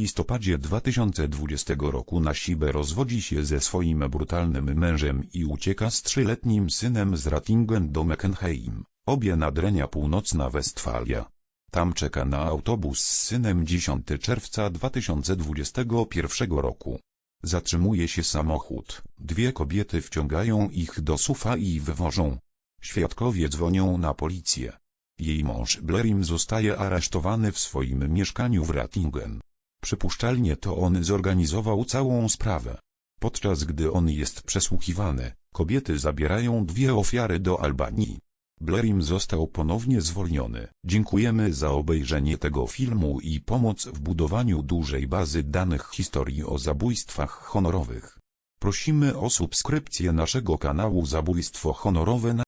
listopadzie 2020 roku na Sibę rozwodzi się ze swoim brutalnym mężem i ucieka z trzyletnim synem z Ratingen do Meckenheim, obie nadrenia północna Westfalia. Tam czeka na autobus z synem 10 czerwca 2021 roku. Zatrzymuje się samochód, dwie kobiety wciągają ich do sufa i wywożą. Świadkowie dzwonią na policję. Jej mąż Blerim zostaje aresztowany w swoim mieszkaniu w Ratingen. Przypuszczalnie to on zorganizował całą sprawę. Podczas gdy on jest przesłuchiwany, kobiety zabierają dwie ofiary do Albanii. Blerim został ponownie zwolniony. Dziękujemy za obejrzenie tego filmu i pomoc w budowaniu dużej bazy danych historii o zabójstwach honorowych. Prosimy o subskrypcję naszego kanału Zabójstwo Honorowe na